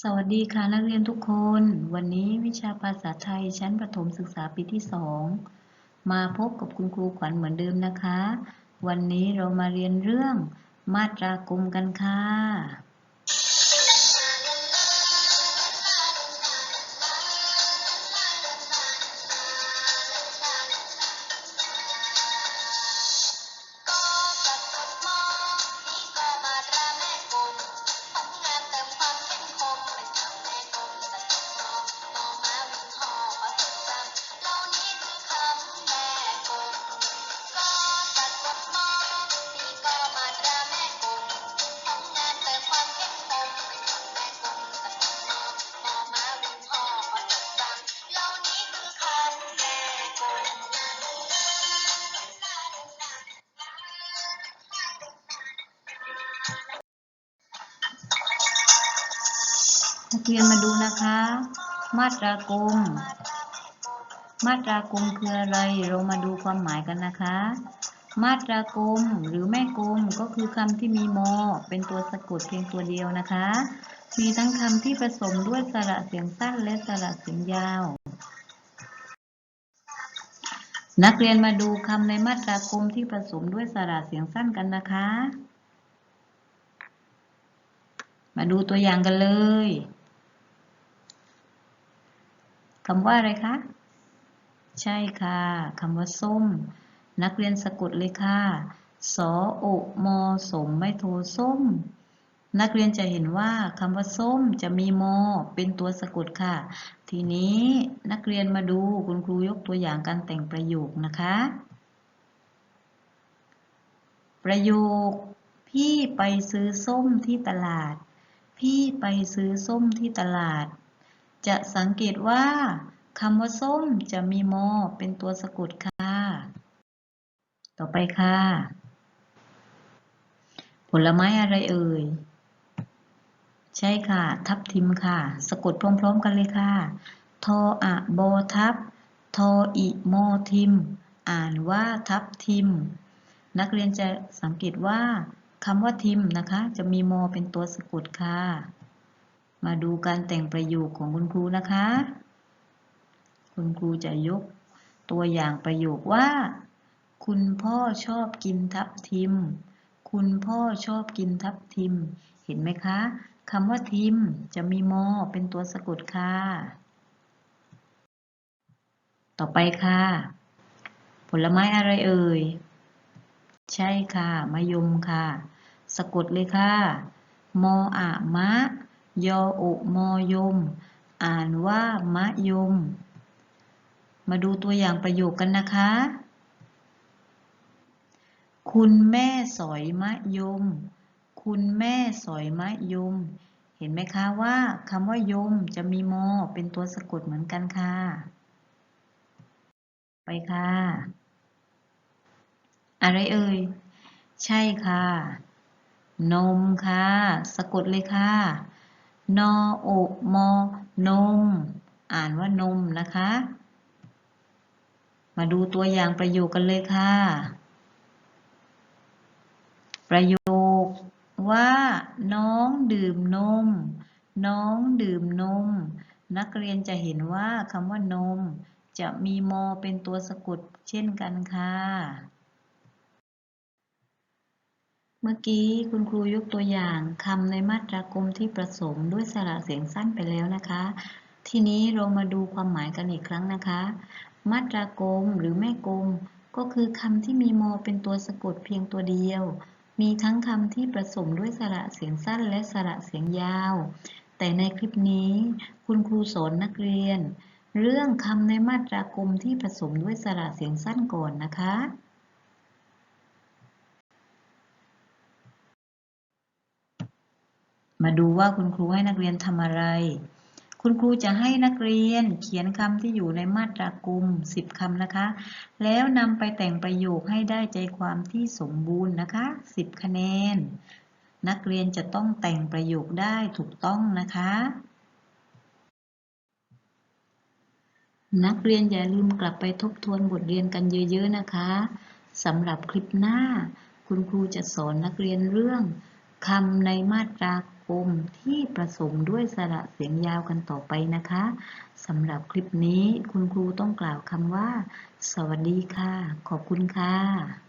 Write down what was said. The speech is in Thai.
สวัสดีค่ะนักเรียนทุกคน วันนี้วิชาภาษาไทยชั้นประถมศึกษาปีที่2มาพบกับคุณครูขวัญเหมือนเดิมนะคะ วันนี้เรามาเรียนเรื่องมาตรากลมกันค่ะ นักเรียนมาดูนะคะ มาตรากลมมาตรากลมคืออะไร เรามาดูความหมายกันนะคะ มาตรากลมหรือแม่กลมก็คือคำที่มีโมเป็นตัวสะกดเพียงตัวเดียวนะคะ มีทั้งคำที่ผสมด้วยสระเสียงสั้นและสระเสียงยาว นักเรียนมาดูคำในมาตรากลมที่ผสมด้วยสระเสียงสั้นกันนะคะมาดูตัวอย่างกันเลย คำว่าอะไรคะ ใช่ค่ะคำว่าส้ม นักเรียนสะกดเลยค่ะสอโอมอสมไม่โทส้ม นักเรียนจะเห็นว่าคำว่าส้มจะมีมอเป็นตัวสะกดค่ะ ทีนี้นักเรียนมาดูคุณครูยกตัวอย่างการแต่งประโยคนะคะ ประโยค พี่ไปซื้อส้มที่ตลาด พี่ไปซื้อส้มที่ตลาด จะสังเกตว่าคำว่าส้มจะมีมอเป็นตัวสะกดค่ะ ต่อไปค่ะ ผลไม้อะไรเอ่ย ใช่ค่ะ ทับทิมค่ะ สะกดพร้อม ๆ กันเลยค่ะ ทออะโบอทับ ทออิโมอทิม อ่านว่าทับทิม นักเรียนจะสังเกตว่าคำว่าทิมนะคะ จะมีมอเป็นตัวสะกดค่ะ มาดูการแต่งประโยคของคุณครูนะคะ คุณครูจะยกตัวอย่างประโยคว่า คุณพ่อชอบกินทับทิม คุณพ่อชอบกินทับทิม เห็นไหมคะคำว่าทิมจะมีมอเป็นตัวสะกดค่ะ ต่อไปค่ะ ผลไม้อะไรเอ่ย ใช่ค่ะมะยมค่ะ สะกดเลยค่ะ มออะมะ ยออุมอยม อ่านว่ามะยม มาดูตัวอย่างประโยคกันนะคะ คุณแม่สอยมะยม คุณแม่สอยมะยม เห็นไหมคะว่าคำว่ายมจะมีมอเป็นตัวสะกดเหมือนกันค่ะ ไปค่ะ อะไรเอ่ย ใช่ค่ะ นมค่ะ สะกดเลยค่ะ นอโอมอนม อ่านว่านมนะคะ มาดูตัวอย่างประโยคกันเลยค่ะ ประโยคว่าน้องดื่มนม น้องดื่มนม นักเรียนจะเห็นว่าคำว่านม จะมีมอเป็นตัวสะกดเช่นกันค่ะ มื่อกี้คุณครูยกตัวอย่างคำในมาตรากลมที่ผสมด้วยสระเสียงสั้นไปแล้วนะคะ ทีนี้เรามาดูความหมายกันอีกครั้งนะคะ มาตรากลมหรือแม่กลมก็คือคำที่มีมอเป็นตัวสะกดเพียงตัวเดียว มีทั้งคำที่ผสมด้วยสระเสียงสั้นและสระเสียงยาว แต่ในคลิปนี้คุณครูสอนนักเรียน เรื่องคำในมาตรากลมที่ผสมด้วยสระเสียงสั้นก่อนนะคะ มาดูว่าคุณครูให้นักเรียนทำอะไร คุณครูจะให้นักเรียนเขียนคำที่อยู่ในมาตรากลุ่ม10คำนะคะ แล้วนำไปแต่งประโยคให้ได้ใจความที่สมบูรณ์นะคะ 10 คะแนน นักเรียนจะต้องแต่งประโยคได้ถูกต้องนะคะ นักเรียนอย่าลืมกลับไปทบทวนบทเรียนกันเยอะๆนะคะสำหรับคลิปหน้า คุณครูจะสอนนักเรียนเรื่องคำในมาตราก ลมที่ประสมด้วยสระเสียงยาวกันต่อไปนะคะสำหรับคลิปนี้คุณครูต้องกล่าวคำว่า สวัสดีค่ะ ขอบคุณค่ะ